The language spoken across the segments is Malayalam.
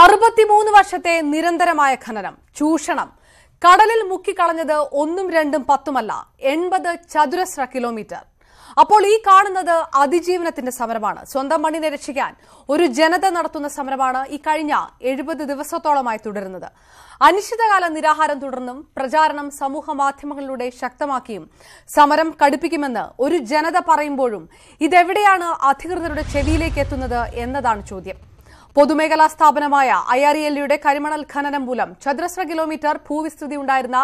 അറുപത്തിമൂന്ന് വർഷത്തെ നിരന്തരമായ ഖനനം ചൂഷണം. കടലിൽ മുക്കിക്കളഞ്ഞത് ഒന്നും രണ്ടും പത്തുമല്ല എൺപത് ചതുരശ്ര കിലോമീറ്റർ. അപ്പോൾ ഈ കാണുന്നത് അതിജീവനത്തിന്റെ സമരമാണ്. സ്വന്തം മണ്ണിനെ രക്ഷിക്കാൻ ഒരു ജനത നടത്തുന്ന സമരമാണ് ഈ കഴിഞ്ഞ എഴുപത് ദിവസത്തോളമായി തുടരുന്നത്. അനിശ്ചിതകാല നിരാഹാരം തുടർന്നും പ്രചാരണം സമൂഹ മാധ്യമങ്ങളിലൂടെ ശക്തമാക്കിയും സമരം കടുപ്പിക്കുമെന്ന് ഒരു ജനത പറയുമ്പോഴും ഇതെവിടെയാണ് അധികൃതരുടെ ചെവിയിലേക്ക് എത്തുന്നത് എന്നതാണ് ചോദ്യം. പൊതുമേഖലാ സ്ഥാപനമായ ഐ ആർ കരിമണൽ ഖനനം മൂലം ചതുരശ്ര കിലോമീറ്റർ ഭൂവിസ്തൃതി ഉണ്ടായിരുന്ന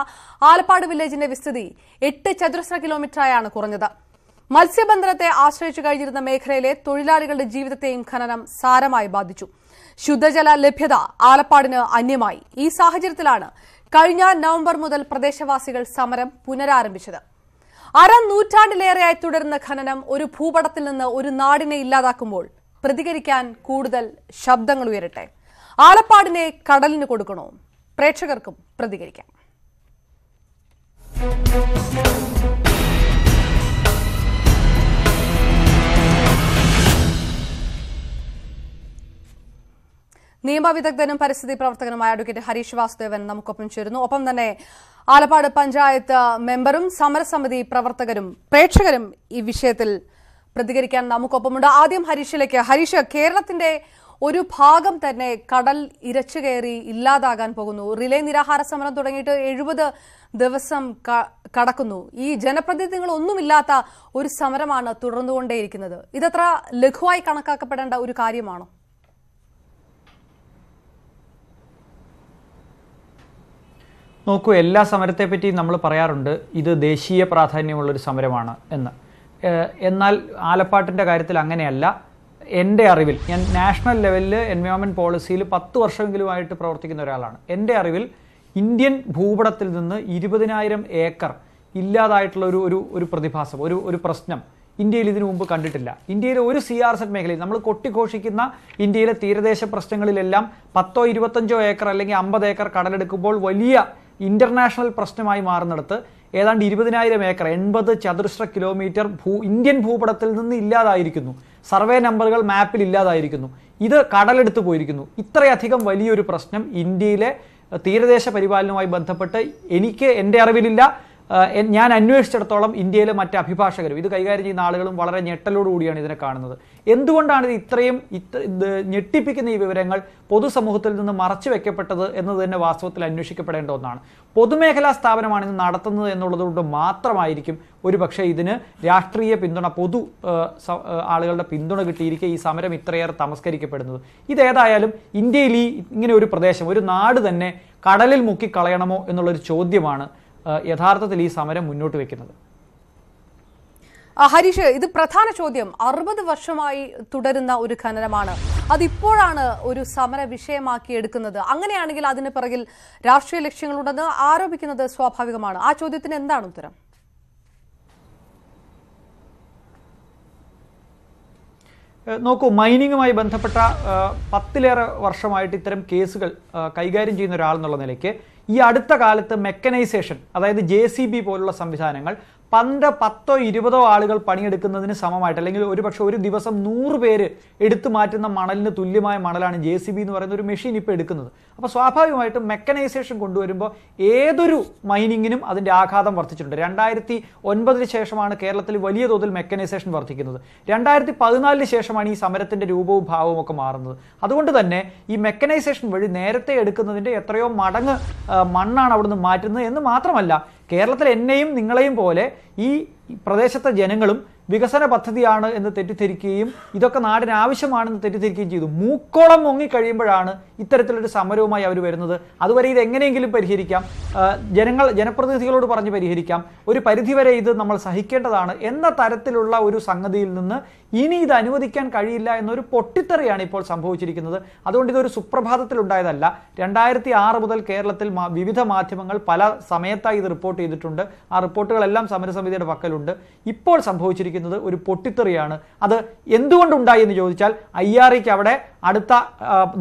ആലപ്പാട് വില്ലേജിന്റെ വിസ്തൃതി എട്ട് ചതുരശ്ര കിലോമീറ്ററായാണ് കുറഞ്ഞത്. മത്സ്യബന്ധനത്തെ ആശ്രയിച്ചു കഴിഞ്ഞിരുന്ന മേഖലയിലെ തൊഴിലാളികളുടെ ജീവിതത്തെയും ഖനനം സാരമായി ബാധിച്ചു. ശുദ്ധജല ലഭ്യത ആലപ്പാടിന് അന്യമായി. ഈ സാഹചര്യത്തിലാണ് കഴിഞ്ഞ നവംബർ മുതൽ പ്രദേശവാസികൾ സമരം പുനരാരംഭിച്ചത്. അര നൂറ്റാണ്ടിലേറെയായി തുടരുന്ന ഖനനം ഒരു ഭൂപടത്തിൽ നിന്ന് ഒരു നാടിനെ ഇല്ലാതാക്കുമ്പോൾ പ്രതികരിക്കാൻ കൂടുതൽ ശബ്ദങ്ങൾ ഉയരട്ടെ. ആലപ്പാടിനെ കടലിന് കൊടുക്കണോ? പ്രേക്ഷകർക്കും പ്രതികരിക്കാം. നിയമവിദഗ്ധനും പരിസ്ഥിതി പ്രവർത്തകനുമായ അഡ്വക്കേറ്റ് ഹരീഷ് വാസുദേവൻ നമുക്കൊപ്പം ചേരുന്നു. ഒപ്പം തന്നെ ആലപ്പാട് പഞ്ചായത്ത് മെമ്പറും സമരസമിതി പ്രവർത്തകരും പ്രേക്ഷകരും ഈ വിഷയത്തിൽ പ്രതികരിക്കാൻ നമുക്കൊപ്പമുണ്ട്. ആദ്യം ഹരീഷിലേക്ക്. ഹരീഷ് കേരളത്തിന്റെ ഒരു ഭാഗം തന്നെ കടൽ ഇരച്ചു കയറി ഇല്ലാതാകാൻ പോകുന്നു. റിലേ നിരാഹാര സമരം തുടങ്ങിയിട്ട് എഴുപത് ദിവസം കടക്കുന്നു. ഈ ജനപ്രതിനിധികൾ ഒന്നുമില്ലാത്ത ഒരു സമരമാണ് തുടർന്നുകൊണ്ടേയിരിക്കുന്നത്. ഇതത്ര ലഘുവായി കണക്കാക്കപ്പെടേണ്ട ഒരു കാര്യമാണോ? നോക്കൂ എല്ലാ സമരത്തെപ്പറ്റിയും നമ്മൾ പറയാറുണ്ട് ഇത് ദേശീയ പ്രാധാന്യമുള്ളൊരു സമരമാണ് എന്ന്. എന്നാൽ ആലപ്പാട്ടിന്റെ കാര്യത്തിൽ അങ്ങനെയല്ല. എന്റെ അറിവിൽ ഞാൻ നാഷണൽ ലെവലിൽ എൻവയോൺമെന്റ് പോളിസിയിൽ പത്ത് വർഷമെങ്കിലുമായിട്ട് പ്രവർത്തിക്കുന്ന ഒരാളാണ്. എന്റെ അറിവിൽ ഇന്ത്യൻ ഭൂപടത്തിൽ നിന്ന് ഇരുപതിനായിരം ഏക്കർ ഇല്ലാതായിട്ടുള്ള ഒരു ഒരു പ്രതിഭാസം ഒരു ഒരു പ്രശ്നം ഇന്ത്യയിൽ ഇതിനു മുമ്പ് കണ്ടിട്ടില്ല. ഇന്ത്യയിലെ ഒരു സി ആർ സെറ്റ് മേഖലയിൽ നമ്മൾ കൊട്ടിഘോഷിക്കുന്ന ഇന്ത്യയിലെ തീരദേശ പ്രശ്നങ്ങളിലെല്ലാം പത്തോ ഇരുപത്തഞ്ചോ ഏക്കർ അല്ലെങ്കിൽ അമ്പത് ഏക്കർ കടലെടുക്കുമ്പോൾ വലിയ ഇന്റർനാഷണൽ പ്രശ്നമായി മാറുന്നിടത്ത് ഏതാണ്ട് ഇരുപതിനായിരം ഏക്കർ എൺപത് ചതുരശ്ര കിലോമീറ്റർ ഭൂ ഇന്ത്യൻ ഭൂപടത്തിൽ നിന്ന് ഇല്ലാതായിരിക്കുന്നു. സർവേ നമ്പറുകൾ മാപ്പിൽ ഇല്ലാതായിരിക്കുന്നു. ഇത് കടലെടുത്ത് പോയിരിക്കുന്നു. ഇത്രയധികം വലിയൊരു പ്രശ്നം ഇന്ത്യയിലെ തീരദേശ പരിപാലനവുമായി ബന്ധപ്പെട്ട് എനിക്ക് എന്റെ അറിവിലില്ല. ഞാൻ അന്വേഷിച്ചിടത്തോളം ഇന്ത്യയിലെ മറ്റ് അഭിഭാഷകരും ഇത് കൈകാര്യം ചെയ്യുന്ന ആളുകളും വളരെ ഞെട്ടലോടുകൂടിയാണ് ഇതിനെ കാണുന്നത്. എന്തുകൊണ്ടാണ് ഇത് ഇത്രയും ഇത്ര ഇത് ഞെട്ടിപ്പിക്കുന്ന ഈ വിവരങ്ങൾ പൊതുസമൂഹത്തിൽ നിന്ന് മറച്ചു വെക്കപ്പെട്ടത് എന്നത് തന്നെ വാസ്തവത്തിൽ അന്വേഷിക്കപ്പെടേണ്ട ഒന്നാണ്. പൊതുമേഖലാ സ്ഥാപനമാണ് ഇത് നടത്തുന്നത് എന്നുള്ളതുകൊണ്ട് മാത്രമായിരിക്കും ഒരു പക്ഷേ ഇതിന് രാഷ്ട്രീയ പിന്തുണ പൊതു ആളുകളുടെ പിന്തുണ കിട്ടിയിരിക്കെ ഈ സമരം ഇത്രയേറെ തമസ്കരിക്കപ്പെടുന്നത്. ഇതേതായാലും ഇന്ത്യയിൽ ഈ ഇങ്ങനെ ഒരു പ്രദേശം ഒരു നാട് തന്നെ കടലിൽ മുക്കിക്കളയണമോ എന്നുള്ളൊരു ചോദ്യമാണ് യഥാർത്ഥത്തിൽ ഈ സമരം മുന്നോട്ട് വെക്കുന്നത്? ഹരീഷ് ഇത് പ്രധാന ചോദ്യം. അറുപത് വർഷമായി തുടരുന്ന ഒരു ഖനനമാണ്. അതിപ്പോഴാണ് ഒരു സമര വിഷയമാക്കി എടുക്കുന്നത്. അങ്ങനെയാണെങ്കിൽ അതിന് പിറകിൽ രാഷ്ട്രീയ ലക്ഷ്യങ്ങളുണ്ടെന്ന് ആരോപിക്കുന്നത് സ്വാഭാവികമാണ്. ആ ചോദ്യത്തിന് എന്താണ് ഉത്തരം? നോക്കൂ മൈനിങ്ങുമായി ബന്ധപ്പെട്ട പത്തിലേറെ വർഷമായിട്ട് ഇത്തരം കേസുകൾ കൈകാര്യം ചെയ്യുന്ന ഒരാൾ എന്നുള്ള നിലയ്ക്ക് ഈ അടുത്ത കാലത്ത് മെക്കനൈസേഷൻ അതായത് ജെ പോലുള്ള സംവിധാനങ്ങൾ പണ്ട് പത്തോ ഇരുപതോ ആളുകൾ പണിയെടുക്കുന്നതിന് സമമായിട്ട് അല്ലെങ്കിൽ ഒരുപക്ഷെ ഒരു ദിവസം നൂറ് പേര് എടുത്തു മാറ്റുന്ന മണലിന് തുല്യമായ മണലാണ് ജെ സി ബി എന്ന് പറയുന്ന ഒരു മെഷീൻ ഇപ്പോൾ എടുക്കുന്നത്. അപ്പോൾ സ്വാഭാവികമായിട്ടും മെക്കനൈസേഷൻ കൊണ്ടുവരുമ്പോൾ ഏതൊരു മൈനിങ്ങിനും അതിന്റെ ആഘാതം വർദ്ധിച്ചിട്ടുണ്ട്. രണ്ടായിരത്തി ഒൻപതിന് ശേഷമാണ് കേരളത്തിൽ വലിയ തോതിൽ മെക്കനൈസേഷൻ വർദ്ധിക്കുന്നത്. രണ്ടായിരത്തി പതിനാലിന് ശേഷമാണ് ഈ സമരത്തിന്റെ രൂപവും ഭാവവും ഒക്കെ മാറുന്നത്. അതുകൊണ്ട് തന്നെ ഈ മെക്കനൈസേഷൻ വഴി നേരത്തെ എടുക്കുന്നതിന്റെ എത്രയോ മടങ്ങ് മണ്ണാണ് അവിടുന്ന് മാറ്റുന്നത് എന്ന് മാത്രമല്ല കേരളത്തിൽ എന്നെയും നിങ്ങളെയും പോലെ ഈ പ്രദേശത്തെ ജനങ്ങളും വികസന പദ്ധതിയാണ് എന്ന് തെറ്റിദ്ധരിക്കുകയും ഇതൊക്കെ നാടിന് ആവശ്യമാണെന്ന് തെറ്റിദ്ധരിക്കുകയും ചെയ്തു. മൂക്കോളം മുങ്ങിക്കഴിയുമ്പോഴാണ് ഇത്തരത്തിലൊരു സമരവുമായി അവർ വരുന്നത്. അതുവരെ ഇത് എങ്ങനെയെങ്കിലും പരിഹരിക്കാം. ജനങ്ങൾ ജനപ്രതിനിധികളോട് പറഞ്ഞ് പരിഹരിക്കാം. ഒരു പരിധിവരെ ഇത് നമ്മൾ സഹിക്കേണ്ടതാണ് എന്ന തരത്തിലുള്ള ഒരു സംഗതിയിൽ നിന്ന് ഇനി ഇത് അനുവദിക്കാൻ കഴിയില്ല എന്നൊരു പൊട്ടിത്തെറിയാണ് ഇപ്പോൾ സംഭവിച്ചിരിക്കുന്നത്. അതുകൊണ്ട് ഇതൊരു സുപ്രഭാതത്തിൽ ഉണ്ടായതല്ല. രണ്ടായിരത്തി ആറ് മുതൽ കേരളത്തിൽ വിവിധ മാധ്യമങ്ങൾ പല സമയത്തായി ഇത് റിപ്പോർട്ട് ചെയ്തിട്ടുണ്ട്. ആ റിപ്പോർട്ടുകളെല്ലാം സമരസമിതിയുടെ പക്കലുണ്ട്. ഇപ്പോൾ സംഭവിച്ചിരിക്കുന്നത് സംഭവിച്ചിരിക്കുന്നത് ഒരു പൊട്ടിത്തെറിയാണ്. അത് എന്തുകൊണ്ടുണ്ടായി എന്ന് ചോദിച്ചാൽ ഐ ആർ ഇക്ക് അവിടെ അടുത്ത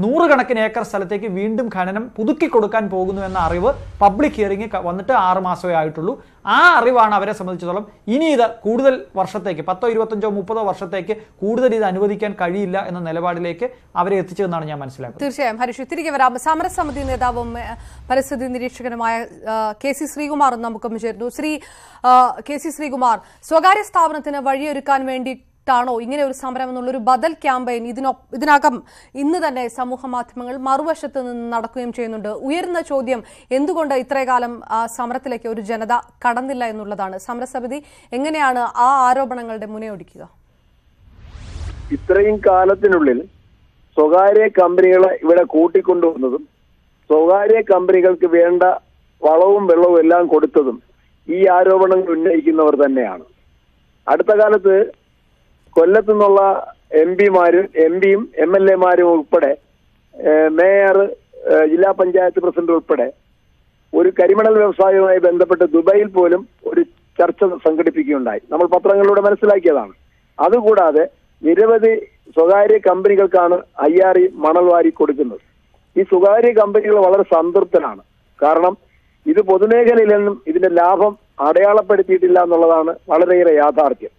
നൂറുകണക്കിന് ഏക്കർ സ്ഥലത്തേക്ക് വീണ്ടും ഖനനം പുതുക്കി കൊടുക്കാൻ പോകുന്നു എന്ന അറിവ് പബ്ലിക് ഹിയറിംഗ് വന്നിട്ട് ആറ് മാസമേ ആയിട്ടുള്ളൂ. ആ അറിവാണ് അവരെ സംബന്ധിച്ചിടത്തോളം ഇനി ഇത് കൂടുതൽ വർഷത്തേക്ക് പത്തോ ഇരുപത്തഞ്ചോ മുപ്പതോ വർഷത്തേക്ക് കൂടുതൽ ഇത് അനുവദിക്കാൻ കഴിയില്ല എന്ന നിലപാടിലേക്ക് അവരെ എത്തിച്ചതെന്നാണ് ഞാൻ മനസ്സിലാക്കുന്നത്. തീർച്ചയായും. ഹരീഷ് തിരികെ വരാം. സമരസമിതി നേതാവും പരിസ്ഥിതി നിരീക്ഷകനുമായ കെ സി ശ്രീകുമാർ നമുക്കൊപ്പം ചേരുന്നു. ശ്രീ കെ സി ശ്രീകുമാർ സ്വകാര്യ സ്ഥാപനത്തിന് വഴിയൊരുക്കാൻ വേണ്ടിയിട്ടാണോ ഇങ്ങനെ ഒരു സമരം എന്നുള്ളൊരു ബദൽ ക്യാമ്പയിൻ ഇതിനൊ ഇതിനകം ഇന്ന് തന്നെ സമൂഹ മാധ്യമങ്ങൾ മറുവശത്ത് നിന്ന് നടക്കുകയും ചെയ്യുന്നുണ്ട്. ഉയർന്ന ചോദ്യം എന്തുകൊണ്ട് ഇത്രകാലം സമരത്തിലേക്ക് ഒരു ജനത കടന്നില്ല എന്നുള്ളതാണ്. സമരസമിതി എങ്ങനെയാണ് ആ ആരോപണങ്ങളുടെ മുനയൊടിക്കുക ഇത്രയും കാലത്തിനുള്ളിൽ സ്വകാര്യ കമ്പനികളെ ഇവിടെ കൂട്ടിക്കൊണ്ടുവന്നതും സ്വകാര്യ കമ്പനികൾക്ക് വേണ്ട വളവും വെള്ളവും എല്ലാം കൊടുത്തതും ഈ ആരോപണങ്ങൾ ഉന്നയിക്കുന്നവർ തന്നെയാണ്. അടുത്ത കാലത്ത് കൊല്ലത്തു നിന്നുള്ള എം പിമാരും എം പിയും എം എൽ എമാരും ഉൾപ്പെടെ മേയർ ജില്ലാ പഞ്ചായത്ത് പ്രസിഡന്റ് ഉൾപ്പെടെ ഒരു കരിമണൽ വ്യവസായവുമായി ബന്ധപ്പെട്ട് ദുബായിൽ പോലും ഒരു ചർച്ച സംഘടിപ്പിക്കുകയുണ്ടായി. നമ്മൾ പത്രങ്ങളിലൂടെ മനസ്സിലാക്കിയതാണ്. അതുകൂടാതെ നിരവധി സ്വകാര്യ കമ്പനികൾക്കാണ് ഐ ആർ ഇ മണൽ വാരി കൊടുക്കുന്നത്. ഈ സ്വകാര്യ കമ്പനികൾ വളരെ സംതൃപ്തരാണ്. കാരണം ഇത് പൊതുമേഖലയിൽ നിന്നും ഇതിന്റെ ലാഭം അടയാളപ്പെടുത്തിയിട്ടില്ല എന്നുള്ളതാണ് വളരെയേറെ യാഥാർത്ഥ്യം.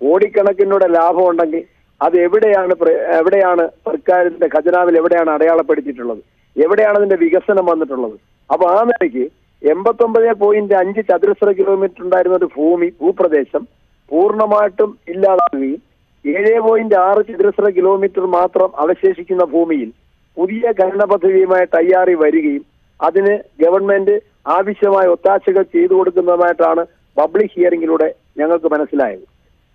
കോടിക്കണക്കിനൂടെ ലാഭം ഉണ്ടെങ്കിൽ അത് എവിടെയാണ് എവിടെയാണ് സർക്കാരിന്റെ ഖജനാവിൽ എവിടെയാണ് അടയാളപ്പെടുത്തിയിട്ടുള്ളത്? എവിടെയാണ് അതിന്റെ വികസനം വന്നിട്ടുള്ളത്? അപ്പൊ ആ നിലയ്ക്ക് എൺപത്തൊമ്പത് പോയിന്റ് അഞ്ച് ചതുരശ്ര കിലോമീറ്റർ ഉണ്ടായിരുന്ന ഒരു ഭൂമി ഭൂപ്രദേശം പൂർണമായിട്ടും ഇല്ലാതാകുകയും ഏഴ് പോയിന്റ് ആറ് ചതുരശ്ര കിലോമീറ്റർ മാത്രം അവശേഷിക്കുന്ന ഭൂമിയിൽ പുതിയ ഖനന പദ്ധതിയുമായി തയ്യാറി വരികയും അതിന് ഗവൺമെന്റ് ആവശ്യമായ ഒത്താശകൾ ചെയ്തു കൊടുക്കുന്നതുമായിട്ടാണ് പബ്ലിക് ഹിയറിംഗിലൂടെ ഞങ്ങൾക്ക് മനസ്സിലായത്.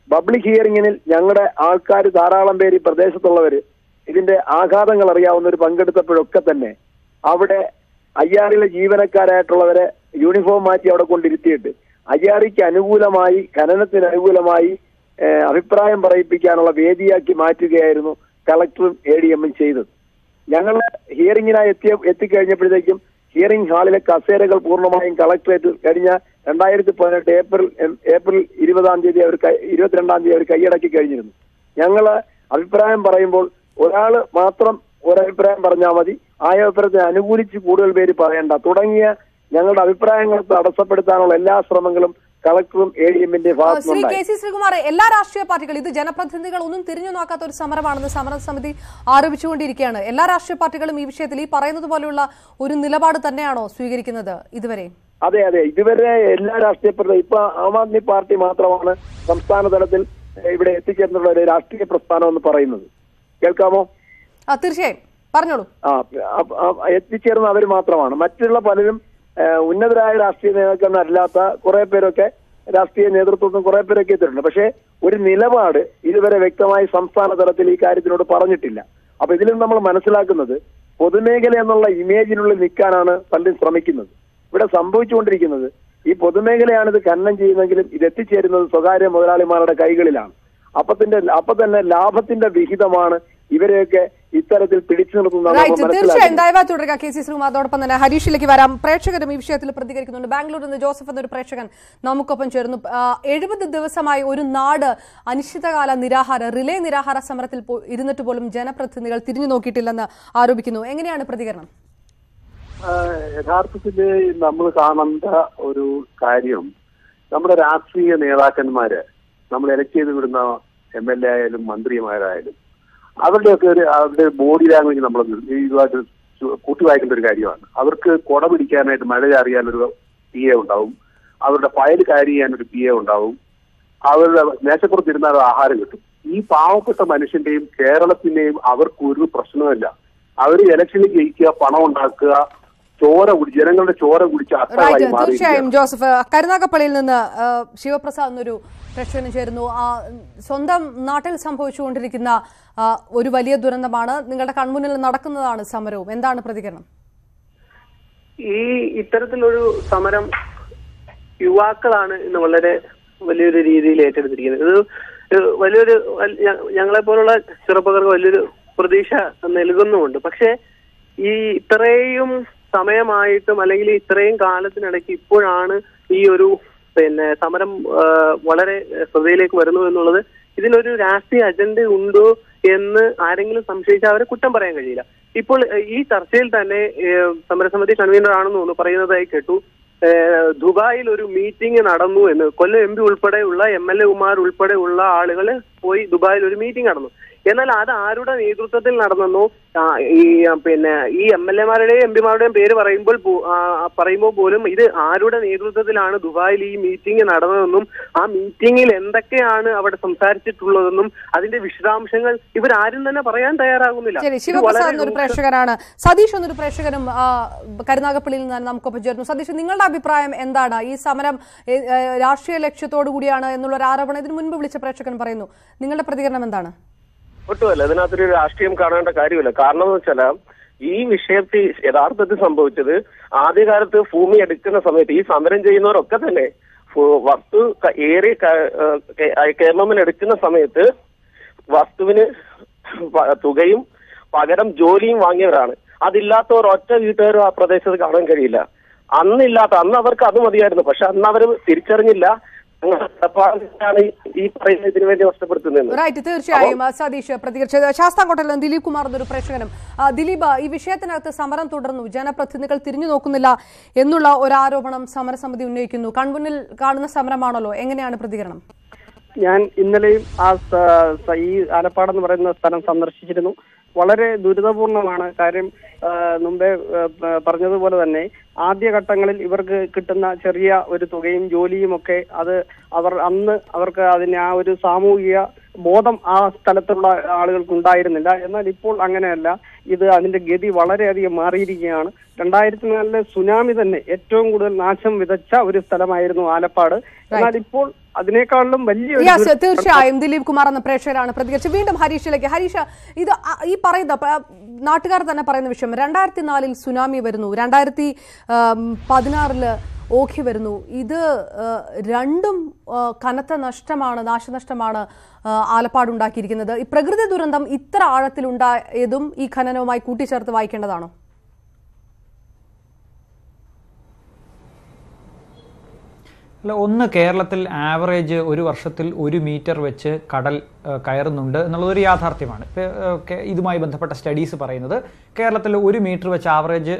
പബ്ലിക് ഹിയറിംഗിനിൽ ഞങ്ങളുടെ ആൾക്കാർ ധാരാളം പേര് ഈ പ്രദേശത്തുള്ളവര് ഇതിന്റെ ആഘാതങ്ങൾ അറിയാവുന്നവർ പങ്കെടുത്തപ്പോഴൊക്കെ തന്നെ അവിടെ അയ്യാറിലെ ജീവനക്കാരായിട്ടുള്ളവരെ യൂണിഫോം മാറ്റി അവിടെ കൊണ്ടിരുത്തിയിട്ട് അയ്യാറിക്ക് അനുകൂലമായി ഖനനത്തിന് അനുകൂലമായി അഭിപ്രായം പറയിപ്പിക്കാനുള്ള വേദിയാക്കി മാറ്റുകയായിരുന്നു കളക്ടറും എ ഡി എമ്മും ചെയ്തത്. ഞങ്ങൾ ഹിയറിംഗിനായി എത്തിയ എത്തിക്കഴിഞ്ഞപ്പോഴത്തേക്കും ഹിയറിംഗ് ഹാളിലെ കസേരകൾ പൂർണമായും കളക്ടറേറ്റ് കഴിഞ്ഞ രണ്ടായിരത്തി പതിനെട്ട് ഏപ്രിൽ ഏപ്രിൽ ഇരുപതാം തീയതി അവർ ഇരുപത്തിരണ്ടാം തീയതി അവർ കൈയടക്കി കഴിഞ്ഞിരുന്നു. ഞങ്ങൾ അഭിപ്രായം പറയുമ്പോൾ ഒരാൾ മാത്രം ഒരഭിപ്രായം പറഞ്ഞാൽ മതി. ആ അഭിപ്രായത്തെ അനുകൂലിച്ച് കൂടുതൽ പേര് പറയേണ്ട. തുടങ്ങിയ ഞങ്ങളുടെ അഭിപ്രായങ്ങൾ തടസ്സപ്പെടുത്താനുള്ള എല്ലാ ശ്രമങ്ങളും കളക്ടറും എ ഡി എമ്മിന്റെ ശ്രീ കെ സി ശ്രീകുമാർ എല്ലാ രാഷ്ട്രീയ പാർട്ടികളും ഇത് ജനപ്രതിനിധികൾ ഒന്നും തിരിഞ്ഞു നോക്കാത്ത ഒരു സമരമാണെന്ന് സമരസമിതി ആരോപിച്ചുകൊണ്ടിരിക്കുകയാണ്. എല്ലാ രാഷ്ട്രീയ പാർട്ടികളും ഈ വിഷയത്തിൽ ഈ പറയുന്നത് പോലെയുള്ള ഒരു നിലപാട് തന്നെയാണോ സ്വീകരിക്കുന്നത് ഇതുവരെ? അതെ അതെ. ഇതുവരെ എല്ലാ രാഷ്ട്രീയ പാർട്ടികളും ഇപ്പൊ ആം ആദ്മി പാർട്ടി മാത്രമാണ് സംസ്ഥാന തലത്തിൽ ഇവിടെ എത്തിച്ചേർന്നുള്ള ഒരു രാഷ്ട്രീയ പ്രസ്ഥാനം എന്ന് പറയുന്നത്. കേൾക്കാമോ? തീർച്ചയായും. പറഞ്ഞോളൂ. ആ എത്തിച്ചേർന്ന അവർ മാത്രമാണ്. മറ്റുള്ള പലരും ഉന്നതരായ രാഷ്ട്രീയ നേതാക്കന്മാരല്ലാത്ത കുറെ പേരൊക്കെ രാഷ്ട്രീയ നേതൃത്വത്തിൽ കുറെ പേരൊക്കെ എത്തിയിട്ടുണ്ട്. പക്ഷേ ഒരു നിലപാട് ഇതുവരെ വ്യക്തമായി സംസ്ഥാന തലത്തിൽ ഈ കാര്യത്തിനോട് പറഞ്ഞിട്ടില്ല. അപ്പൊ ഇതിലും നമ്മൾ മനസ്സിലാക്കുന്നത് പൊതുമേഖല എന്നുള്ള ഇമേജിനുള്ളിൽ നിൽക്കാനാണ് പലരും ശ്രമിക്കുന്നത്. ഇവിടെ സംഭവിച്ചുകൊണ്ടിരിക്കുന്നത് ഈ പൊതുമേഖലയാണ് ഇത് ഖനനം ചെയ്യുന്നെങ്കിലും ഇത് എത്തിച്ചേരുന്നത് സ്വകാര്യ മുതലാളിമാരുടെ കൈകളിലാണ്. അപ്പത്തിന്റെ അപ്പൊ തന്നെ ലാഭത്തിന്റെ വിഹിതമാണ് ഇവരെയൊക്കെ ഇത്തരത്തിൽ പിടിച്ചു നിർത്തുന്ന തീർച്ചയായും. മനസ്സിലാക്കുന്നത് ദയവായി തുടരുക. കെ സി ശ്രീകുമാർ അതോടൊപ്പം തന്നെ ഹരീഷിലേക്ക് വരാം. പ്രേക്ഷകരും ഈ വിഷയത്തിൽ പ്രതികരിക്കുന്നുണ്ട്. ബാംഗ്ലൂരിൽ നിന്ന് ജോസഫ് എന്നൊരു പ്രേക്ഷകൻ നമുക്കൊപ്പം ചേർന്നു എഴുപത് ദിവസമായി ഒരു നാട് അനിശ്ചിതകാല നിരാഹാര റിലേ നിരാഹാര സമരത്തിൽ ഇരുന്നിട്ട് പോലും ജനപ്രതിനിധികൾ തിരിഞ്ഞു നോക്കിയിട്ടില്ലെന്ന് ആരോപിക്കുന്നു. എങ്ങനെയാണ് പ്രതികരണം? യഥാർത്ഥത്തിൽ നമ്മൾ കാണേണ്ട ഒരു കാര്യം നമ്മുടെ രാഷ്ട്രീയ നേതാക്കന്മാര് നമ്മൾ ഇലക്ട് ചെയ്ത് വിടുന്ന എം എൽ എ ആയാലും മന്ത്രിമാരായാലും അവരുടെയൊക്കെ ഒരു അവരുടെ ബോഡി ലാംഗ്വേജ് നമ്മൾ ഇതുമായിട്ട് കൂട്ടി വായിക്കേണ്ട ഒരു കാര്യമാണ്. അവർക്ക് കുട പിടിക്കാനായിട്ട് മഴ ചാറിയാനൊരു പി എ ഉണ്ടാവും. അവരുടെ ഫയൽ കാരി ചെയ്യാനൊരു പി എ ഉണ്ടാവും. അവരുടെ മേശപ്പുറത്തിരുന്ന ആഹാരം കിട്ടും. ഈ പാവപ്പെട്ട മനുഷ്യന്റെയും കേരളത്തിന്റെയും അവർക്കൊരു പ്രശ്നമില്ല അവർ ഇലക്ഷനിൽ ജയിക്കുക പണം ഉണ്ടാക്കുക ചോര കുടി ജനങ്ങളുടെ ചോര കുടിച്ച് റൈറ്റ് മാറി തീർച്ചയായും. ജോസഫ് കരുനാഗപ്പള്ളിയിൽ നിന്ന് ശിവപ്രസാദ് എന്നൊരു പ്രശ്നം ചേരുന്നു. ആ, സ്വന്തം നാട്ടിൽ സംഭവിച്ചുകൊണ്ടിരിക്കുന്ന ഒരു വലിയ ദുരന്തമാണ്. നിങ്ങളുടെ കൺമുന്നിൽ നടക്കുന്നതാണ് സമരവും. എന്താണ് പ്രതികരണം? ഈ ഇത്തരത്തിലൊരു സമരം യുവാക്കളാണ് ഇന്ന് വളരെ വലിയൊരു രീതിയിൽ ഏറ്റെടുത്തിരിക്കുന്നത്. ഇത് വലിയൊരു ഞങ്ങളെ പോലുള്ള ചെറുപ്പക്കാർക്ക് വലിയൊരു പ്രതീക്ഷ നൽകുന്നുമുണ്ട്. പക്ഷേ ഈ ഇത്രയും സമയമായിട്ടും അല്ലെങ്കിൽ ഇത്രയും കാലത്തിനിടയ്ക്ക് ഇപ്പോഴാണ് ഈ ഒരു പിന്നെ സമരം വളരെ ശ്രദ്ധയിലേക്ക് വരുന്നു എന്നുള്ളത് ഇതിനൊരു രാഷ്ട്രീയ അജണ്ട ഉണ്ടോ എന്ന് ആരെങ്കിലും സംശയിച്ചാൽ അവരെ കുറ്റം പറയാൻ കഴിയില്ല. ഇപ്പോൾ ഈ ചർച്ചയിൽ തന്നെ സമരസമിതി കൺവീനർ ആണെന്ന് തോന്നുന്നു പറയുന്നതായി കേട്ടു. ദുബായിൽ ഒരു മീറ്റിംഗ് നടന്നു എന്ന്. കൊല്ലം എം പി ഉൾപ്പെടെയുള്ള എം എൽ എമാർ ഉൾപ്പെടെയുള്ള ആളുകൾ പോയി ദുബായിൽ ഒരു മീറ്റിംഗ് നടന്നു. എന്നാൽ അത് ആരുടെ നേതൃത്വത്തിൽ നടന്നെന്നോ ഈ പിന്നെ ഈ എം എൽ എമാരുടെയും എം പിമാരുടെയും പേര് പറയുമ്പോൾ പറയുമ്പോൾ പോലും ഇത് ആരുടെ നേതൃത്വത്തിലാണ് ദുബായിൽ ഈ മീറ്റിംഗ് നടന്നതെന്നും ആ മീറ്റിംഗിൽ എന്തൊക്കെയാണ് അവിടെ സംസാരിച്ചിട്ടുള്ളതെന്നും അതിന്റെ വിശദാംശങ്ങൾ ഇവരാരും തന്നെ പറയാൻ തയ്യാറാകുന്നില്ല. പ്രേക്ഷകരാണ് ശിവപ്രസാദ് പ്രേക്ഷകനാണ്. സതീഷ് എന്നൊരു പ്രേക്ഷകനും കരുനാഗപ്പള്ളിയിൽ നിന്ന് നമുക്കൊപ്പം ചേർന്നു സതീഷ് നിങ്ങളുടെ അഭിപ്രായം എന്താണ്? ഈ സമരം രാഷ്ട്രീയ ലക്ഷ്യത്തോടു കൂടിയാണ് എന്നുള്ള ഒരു ആരോപണം ഇതിനു മുൻപ് വിളിച്ച പ്രേക്ഷകൻ പറയുന്നു. നിങ്ങളുടെ പ്രതികരണം എന്താണ്? ഒട്ടുമല്ല. ഇതിനകത്തൊരു രാഷ്ട്രീയം കാണേണ്ട കാര്യമില്ല. കാരണം എന്ന് വെച്ചാൽ ഈ വിഷയത്തിൽ യഥാർത്ഥത്തിൽ സംഭവിച്ചത് ആദ്യകാലത്ത് ഭൂമി എടുക്കുന്ന സമയത്ത് ഈ സമരം ചെയ്യുന്നവരൊക്കെ തന്നെ വസ്തു ഏറെ കേരളമിന് എടുക്കുന്ന സമയത്ത് വസ്തുവിന് തുകയും പകരം ജോലിയും വാങ്ങിയവരാണ്. അതില്ലാത്തവർ ഒറ്റ വീട്ടുകാരും ആ പ്രദേശത്ത് കാണാൻ കഴിയില്ല. അന്നില്ലാത്ത അന്ന് അവർക്ക് അത് മതിയായിരുന്നു. പക്ഷെ അന്ന് അവർ തിരിച്ചറിഞ്ഞില്ല. ഈ പറയുന്ന ഇതിനു വേണ്ടി നഷ്ടപ്പെടുത്തുന്നത് റൈറ്റ് തീർച്ചയായും. സതീഷ് പ്രതികരിച്ചത്. ശാസ്താംകോട്ടയിൽ ദിലീപ് കുമാർ എന്നൊരു പ്രേക്ഷകനും ദിലീപ് ഈ വിഷയത്തിനകത്ത് സമരം തുടർന്നു. ജനപ്രതിനിധികൾ തിരിഞ്ഞു നോക്കുന്നില്ല എന്നുള്ള ഒരു ആരോപണം സമരസമിതി ഉന്നയിക്കുന്നു. കൺമുന്നിൽ കാണുന്ന സമരമാണല്ലോ. എങ്ങനെയാണ് പ്രതികരണം? ഞാൻ ഇന്നലെയും ആ ഈ ആലപ്പാട് എന്ന് പറയുന്ന സ്ഥലം സന്ദർശിച്ചിരുന്നു. വളരെ ദുരിതപൂർണമാണ്. കാര്യം മുമ്പേ പറഞ്ഞതുപോലെ തന്നെ ആദ്യഘട്ടങ്ങളിൽ ഇവർക്ക് കിട്ടുന്ന ചെറിയ ഒരു തുകയും ജോലിയുമൊക്കെ അത് അവർ അന്ന് അവർക്ക് അതിന് ആ ഒരു സാമൂഹിക ബോധം ആ സ്ഥലത്തുള്ള ആളുകൾക്ക് ഉണ്ടായിരുന്നില്ല എന്നാൽ ഇപ്പോൾ അങ്ങനെയല്ല. ഇത് അതിന്റെ ഗതി വളരെയധികം മാറിയിരിക്കുകയാണ്. രണ്ടായിരത്തി നാലിലെ സുനാമി തന്നെ ഏറ്റവും കൂടുതൽ നാശം വിതച്ച ഒരു സ്ഥലമായിരുന്നു ആലപ്പാട്. എന്നാൽ ഇപ്പോൾ അതിനേക്കാളും ദുരന്തം തീർച്ചയായും ദിലീപ് കുമാർ എന്ന പ്രേക്ഷകരാണ് പ്രതികരിച്ചത്. വീണ്ടും ഹരീഷിലേക്ക്. ഹരീഷ ഇത് ഈ പറയുന്ന നാട്ടുകാർ തന്നെ പറയുന്ന വിഷയം. രണ്ടായിരത്തി നാലിൽ സുനാമി വരുന്നു. രണ്ടായിരത്തി പതിനാറിൽ ഓഖി വരുന്നു. ഇത് രണ്ടും കനത്ത നഷ്ടമാണ് നാശനഷ്ടമാണ് ആലപ്പാടുണ്ടാക്കിയിരിക്കുന്നത്. ഈ പ്രകൃതി ദുരന്തം ഇത്ര ആഴത്തിലുണ്ടായതും ഈ ഖനനവുമായി കൂട്ടിച്ചേർത്ത് വായിക്കേണ്ടതാണോ? അല്ല ഒന്ന് കേരളത്തിൽ ആവറേജ് ഒരു വർഷത്തിൽ ഒരു മീറ്റർ വെച്ച് കടൽ കയറുന്നുണ്ട് എന്നുള്ളതൊരു യാഥാർത്ഥ്യമാണ്. ഇതുമായി ബന്ധപ്പെട്ട സ്റ്റഡീസ് പറയുന്നത് കേരളത്തിൽ ഒരു മീറ്റർ വെച്ച് ആവറേജ്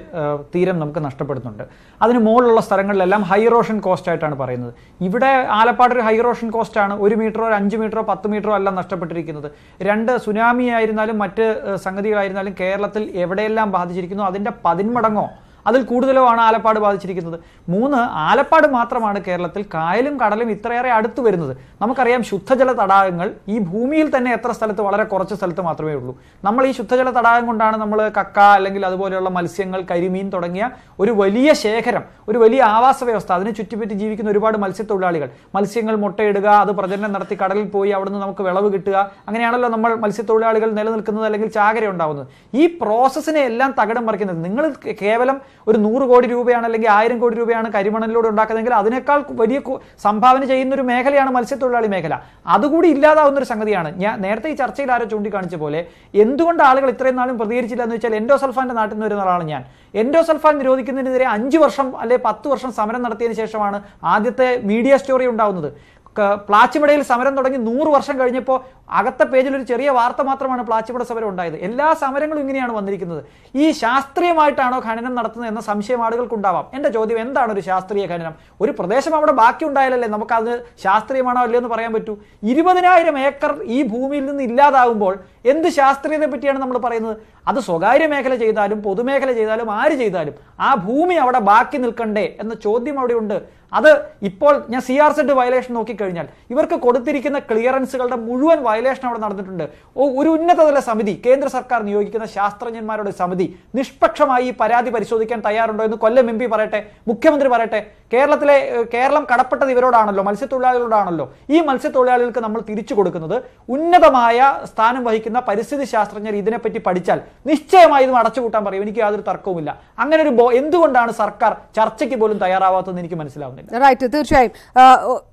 തീരം നമുക്ക് നഷ്ടപ്പെടുന്നുണ്ട്. അതിന് മുകളിലുള്ള സ്ഥലങ്ങളിലെല്ലാം ഹൈറോഷൻ കോസ്റ്റ് ആയിട്ടാണ് പറയുന്നത്. ഇവിടെ ആലപ്പാട് ഒരു ഹൈറോഷൻ കോസ്റ്റ് ആണ്. ഒരു മീറ്ററോ അഞ്ച് മീറ്ററോ പത്ത് മീറ്ററോ അല്ല നഷ്ടപ്പെട്ടിരിക്കുന്നത്. രണ്ട് സുനാമി ആയിരുന്നാലും മറ്റ് സംഗതികളായിരുന്നാലും കേരളത്തിൽ എവിടെയെല്ലാം ബാധിച്ചിരിക്കുന്നു അതിന്റെ പതിന്മടങ്ങോ അതിൽ കൂടുതലോ ആണ് ആലപ്പാട് ബാധിച്ചിരിക്കുന്നത്. മൂന്ന് ആലപ്പാട് മാത്രമാണ് കേരളത്തിൽ കായലും കടലും ഇത്രയേറെ അടുത്ത് വരുന്നത്. നമുക്കറിയാം ശുദ്ധജല തടാകങ്ങൾ ഈ ഭൂമിയിൽ തന്നെ എത്ര സ്ഥലത്ത് വളരെ കുറച്ച് സ്ഥലത്ത് മാത്രമേ ഉള്ളൂ. നമ്മൾ ഈ ശുദ്ധജല തടാകം കൊണ്ടാണ് നമ്മൾ കക്ക അല്ലെങ്കിൽ അതുപോലെയുള്ള മത്സ്യങ്ങൾ കരിമീൻ തുടങ്ങിയ ഒരു വലിയ ശേഖരം ഒരു വലിയ ആവാസ വ്യവസ്ഥ അതിനെ ചുറ്റിപ്പറ്റി ജീവിക്കുന്ന ഒരുപാട് മത്സ്യത്തൊഴിലാളികൾ. മത്സ്യങ്ങൾ മുട്ടയിടുക അത് പ്രജനനം നടത്തി കടലിൽ പോയി അവിടുന്ന് നമുക്ക് വിളവ് കിട്ടുക അങ്ങനെയാണല്ലോ നമ്മൾ മത്സ്യത്തൊഴിലാളികൾ നിലനിൽക്കുന്നത് അല്ലെങ്കിൽ ചാകര ഉണ്ടാവുന്നത്. ഈ പ്രോസസ്സിനെ എല്ലാം തകിടം മറിക്കുന്നത്. നിങ്ങൾ കേവലം ഒരു നൂറ് കോടി രൂപയാണ് അല്ലെങ്കിൽ ആയിരം കോടി രൂപയാണ് കരിമണലിലൂടെ ഉണ്ടാക്കുന്നതെങ്കിൽ അതിനേക്കാൾ വലിയ സംഭാവന ചെയ്യുന്ന ഒരു മേഖലയാണ് മത്സ്യത്തൊഴിലാളി മേഖല. അതുകൂടി ഇല്ലാതാവുന്ന ഒരു സംഗതിയാണ്. ഞാൻ നേരത്തെ ഈ ചർച്ചയിൽ ആരോ ചൂണ്ടിക്കാണിച്ച പോലെ എന്തുകൊണ്ട് ആളുകൾ ഇത്രയും നാളും പ്രതികരിച്ചില്ല എന്ന് വെച്ചാൽ എൻഡോസൾഫാന്റെ നാട്ടിൽ നിന്ന് വരുന്ന ആളാണ് ഞാൻ. എൻഡോസൾഫാൻ നിരോധിക്കുന്നതിനെതിരെ അഞ്ച് വർഷം അല്ലെ പത്ത് വർഷം സമരം നടത്തിയതിനു ശേഷമാണ് ആദ്യത്തെ മീഡിയ സ്റ്റോറി ഉണ്ടാവുന്നത്. പ്ലാച്ചിമടയിൽ സമരം തുടങ്ങി നൂറ് വർഷം കഴിഞ്ഞപ്പോൾ അകത്ത പേജിൽ ഒരു ചെറിയ വാർത്ത മാത്രമാണ് പ്ലാച്ചിമട സമരം ഉണ്ടായത്. എല്ലാ സമരങ്ങളും ഇങ്ങനെയാണ് വന്നിരിക്കുന്നത്. ഈ ശാസ്ത്രീയമായിട്ടാണോ ഖനനം നടത്തുന്നത് എന്ന സംശയം ആളുകൾക്കുണ്ടാവാം. എന്റെ ചോദ്യം എന്താണ് ഒരു ശാസ്ത്രീയ ഖനനം? ഒരു പ്രദേശം അവിടെ ബാക്കി ഉണ്ടായാലല്ലേ നമുക്കത് ശാസ്ത്രീയമാണോ അല്ലേ എന്ന് പറയാൻ പറ്റൂ? ഇരുപതിനായിരം ഏക്കർ ഈ ഭൂമിയിൽ നിന്ന് ഇല്ലാതാകുമ്പോൾ എന്ത് ശാസ്ത്രീയതയെ പറ്റിയാണ് നമ്മൾ പറയുന്നത്? അത് സ്വകാര്യ മേഖല ചെയ്താലും പൊതുമേഖല ചെയ്താലും ആര് ചെയ്താലും ആ ഭൂമി അവിടെ ബാക്കി നിൽക്കണ്ടേ എന്ന ചോദ്യം അവിടെ ഉണ്ട് അത് ഇപ്പോൾ ഞാൻ സി ആർ സെഡ് വയലേഷൻ നോക്കിക്കഴിഞ്ഞാൽ ഇവർക്ക് കൊടുത്തിരിക്കുന്ന ക്ലിയറൻസുകളുടെ മുഴുവൻ വയലേഷൻ അവിടെ നടന്നിട്ടുണ്ട്. ഒരു ഉന്നതതല സമിതി കേന്ദ്ര സർക്കാർ നിയോഗിക്കുന്ന ശാസ്ത്രജ്ഞന്മാരുടെ സമിതി നിഷ്പക്ഷമായി ഈ പരാതി പരിശോധിക്കാൻ തയ്യാറുണ്ടോ എന്ന് കൊല്ലം എം പറയട്ടെ മുഖ്യമന്ത്രി പറയട്ടെ കേരളത്തിലെ കേരളം കടപ്പെട്ടത് ഇവരോടാണല്ലോ മത്സ്യത്തൊഴിലാളികളോടാണല്ലോ. ഈ മത്സ്യത്തൊഴിലാളികൾക്ക് നമ്മൾ തിരിച്ചു കൊടുക്കുന്നത് ഉന്നതമായ സ്ഥാനം വഹിക്കുന്ന പരിസ്ഥിതി ശാസ്ത്രജ്ഞർ ഇതിനെപ്പറ്റി പഠിച്ചാൽ നിശ്ചയമായി ഇത് അടച്ചുപൂട്ടാൻ പറയും. എനിക്ക് യാതൊരു തർക്കവുമില്ല. അങ്ങനെ ഒരു എന്തുകൊണ്ടാണ് സർക്കാർ ചർച്ചയ്ക്ക് പോലും തയ്യാറാവാത്തതെന്ന് എനിക്ക് മനസ്സിലാവുന്നില്ല. റൈറ്റ് തീർച്ചയായും.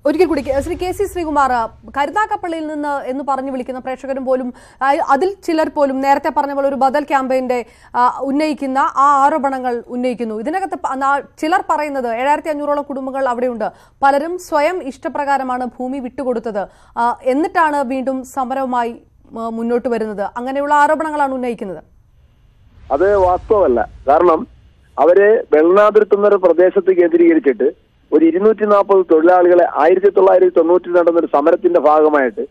ഒരിക്കൽ കൂടി ശ്രീ കെ സി ശ്രീകുമാർ കരുതാക്കപ്പള്ളിയിൽ നിന്ന് എന്ന് പറഞ്ഞു വിളിക്കുന്ന പ്രേക്ഷകരും പോലും അതിൽ ചിലർ പോലും നേരത്തെ പറഞ്ഞ പോലെ ഒരു ബദൽ ക്യാമ്പയിന്റെ ഉന്നയിക്കുന്ന ആ ആരോപണങ്ങൾ ഉന്നയിക്കുന്നു. ഇതിനകത്ത് ചിലർ പറയുന്നത് ഏഴായിരത്തി അഞ്ഞൂറോളം കുടുംബങ്ങൾ അവിടെയുണ്ട്. പലരും സ്വയം ഇഷ്ടപ്രകാരമാണ് ഭൂമി വിട്ടുകൊടുത്തത്. എന്നിട്ടാണ് വീണ്ടും സമരവുമായി മുന്നോട്ട് വരുന്നത്. അങ്ങനെയുള്ള ആരോപണങ്ങളാണ് ഉന്നയിക്കുന്നത്. അത് വാസ്തവമല്ല. കാരണം അവർ വെള്ളനാതുരത്ത് ഒരു പ്രദേശത്ത് കേന്ദ്രീകരിച്ചിട്ട് ഒരു ഇരുന്നൂറ്റി നാൽപ്പത് തൊഴിലാളികളെ ആയിരത്തി തൊള്ളായിരത്തി തൊണ്ണൂറ്റിൽ നടന്ന ഒരു സമരത്തിന്റെ ഭാഗമായിട്ട്